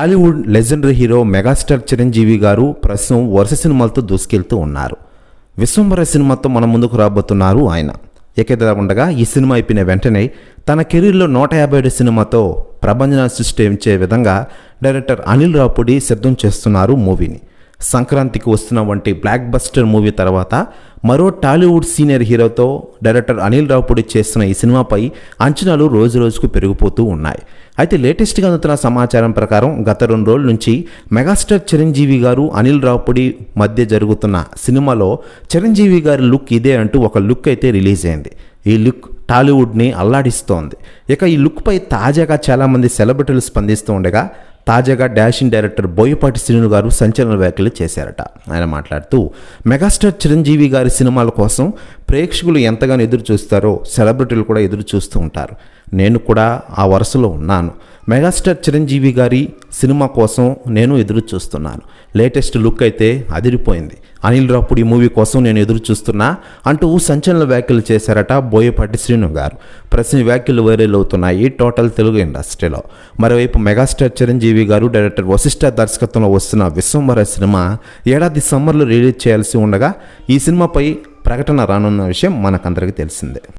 Tollywood legendary hero megastar Chiranjeevi garu ప్రస్తుతం వరుస సినిమాలతో దూసుకెళ్తూ ఉన్నారు. విశ్వంబర సినిమాతో మన ముందుకు రాబోతున్నారు ఆయన. ఏకైతే ఉండగా ఈ సినిమా అయిపోయిన వెంటనే తన కెరీర్లో నూట యాభై ఏడు సినిమాతో ప్రభంజన సృష్టించే విధంగా డైరెక్టర్ అనిల్ రాపుడి సిద్ధం చేస్తున్నారు మూవీని. సంక్రాంతికి వస్తున్న వంటి బ్లాక్ బస్టర్ మూవీ తర్వాత మరో టాలీవుడ్ సీనియర్ హీరోతో డైరెక్టర్ అనిల్ రావుపూడి చేస్తున్న ఈ సినిమాపై అంచనాలు రోజు రోజుకు పెరిగిపోతూ ఉన్నాయి. అయితే లేటెస్ట్గా అందుతున్న సమాచారం ప్రకారం గత రెండు రోజుల నుంచి మెగాస్టార్ చిరంజీవి గారు అనిల్ రావుపూడి మధ్య జరుగుతున్న సినిమాలో చిరంజీవి గారి లుక్ ఇదే అంటూ ఒక లుక్ అయితే రిలీజ్ అయింది. ఈ లుక్ టాలీవుడ్ని అల్లాడిస్తోంది. ఇక ఈ లుక్పై తాజాగా చాలామంది సెలబ్రిటీలు స్పందిస్తూ ఉండగా తాజాగా డాషింగ్ డైరెక్టర్ బోయపాటి శ్రీను గారు సంచలన వ్యాఖ్యలు చేశారట. ఆయన మాట్లాడుతూ మెగాస్టార్ చిరంజీవి గారి సినిమాల కోసం ప్రేక్షకులు ఎంతగానో ఎదురు చూస్తారో సెలబ్రిటీలు కూడా ఎదురు చూస్తూ ఉంటారు. నేను కూడా ఆ వరుసలో ఉన్నాను. మెగాస్టార్ చిరంజీవి గారి సినిమా కోసం నేను ఎదురు చూస్తున్నాను లేటెస్ట్ లుక్ అయితే అదిరిపోయింది. అనిల్ రాపుడి మూవీ కోసం నేను ఎదురు చూస్తున్నా అంటూ సంచలన వ్యాఖ్యలు చేశారట బోయపాటి శ్రీను గారు. ప్రశ్న వ్యాఖ్యలు వైరల్ అవుతున్నాయి టోటల్ తెలుగు ఇండస్ట్రీలో. మరోవైపు మెగాస్టార్ చిరంజీవి గారు డైరెక్టర్ వశిష్ఠ దర్శకత్వంలో వస్తున్న విశ్వంబర సినిమా ఏడాది సమ్మర్లో రిలీజ్ చేయాల్సి ఉండగా ఈ సినిమాపై ప్రకటన రానున్న విషయం మనకందరికీ తెలిసిందే.